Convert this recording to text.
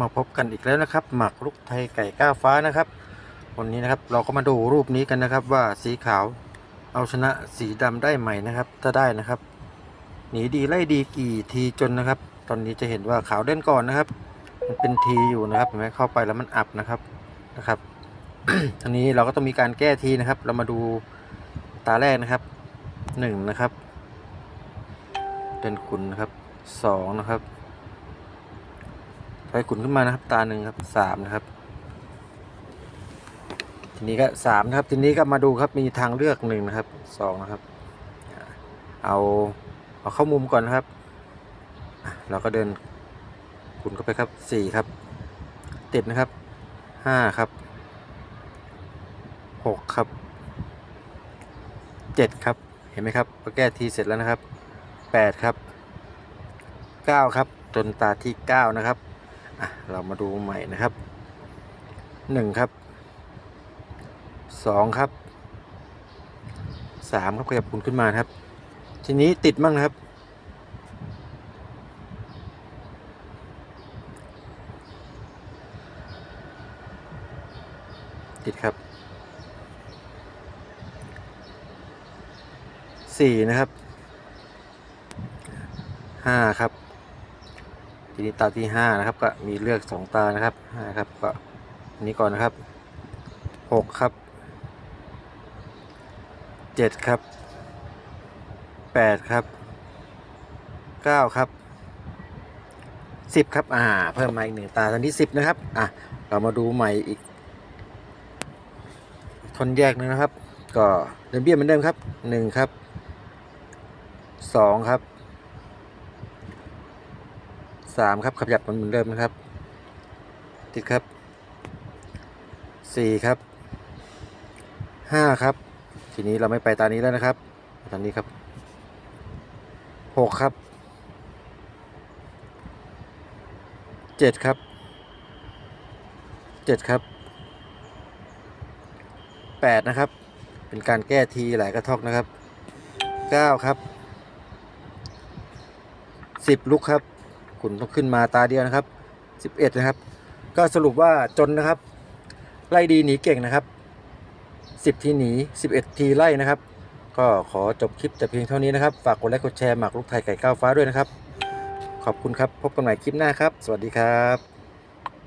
มาพบกันอีกแล้วนะครับ หมักลุกไทยไก่ก้าวฟ้านะครับ วันนี้นะครับเราก็มาดูรูปนี้กันนะครับ ว่าสีขาวเอาชนะสีดำได้ไหมนะครับ ถ้าได้นะครับ หนีดีไล่ดีกี่ทีจนนะครับ ตอนนี้จะเห็นว่าขาวเด่นก่อนนะครับ มันเป็นทีอยู่นะครับเห็นไหมเข้าไปแล้วมันอับนะครับนะครับอันนี้เราก็ต้องมีการแก้ทีนะครับ เรามาดูตาแรกนะครับหนึ่งนะครับ เด่นขุนนะครับสองนะครับ ไฟขุนขึ้นมานะครับ ตาหนึ่งครับสามนะครับ ทีนี้ก็สามนะครับ ทีนี้ก็มาดูครับมีทางเลือกหนึ่งนะครับสองนะครับ เอาเอาเข้ามุมก่อนนะครับ เราก็เดินขุนเข้าไปครับสี่ครับ ติดนะครับห้าครับหกครับเจ็ดครับเห็นไหมครับพอแก้ทีเสร็จแล้วนะครับแปดครับเก้าครับจนตาที่เก้านะครับ อะเรามาดูใหม่นะครับหนึ่งครับสองครับสามครับขยับคุณขึ้นมาครับ ทีนี้ติดมั่งนะครับติดครับสี่นะครับห้าครับ ทีนี้ตาที่ห้านะครับ ก็มีเลือกสองตานะครับห้าครับก็อันนี้ก่อนนะครับหกครับเจ็ดครับแปดครับเก้าครับสิบครับอ่าเพิ่มมาอีกหนึ่งตาตอนที่สิบนะครับอะเรามาดูใหม่อีกทนแยกหนึงนะครับ ก็เดินเบี้ยเหมือนเดิมครับหนึ่งครับสองครับ สามครับขยับมันเหมือนเดิมนะครับ ติดครับสี่ครับห้าครับ ทีนี้เราไม่ไปตานี้แล้วนะครับตอนนี้ครับหกครับเจ็ดครับเจ็ดครับแปดนะครับ เป็นการแก้ทีหลายกระทอกนะครับเก้าครับสิบลุกครับ คุณต้องขึ้นมาตาเดียวนะครับ 11 นะครับ ก็สรุปว่าจนนะครับ ไล่ดีหนีเก่งนะครับ 10 ทีหนี 11 ทีไล่นะครับ ก็ขอจบคลิปแต่เพียงเท่านี้นะครับ ฝากกดไลค์กดแชร์หมากลูกไทยไก่ก้าวฟ้าด้วยนะครับ ขอบคุณครับ พบกันใหม่คลิปหน้าครับ สวัสดีครับ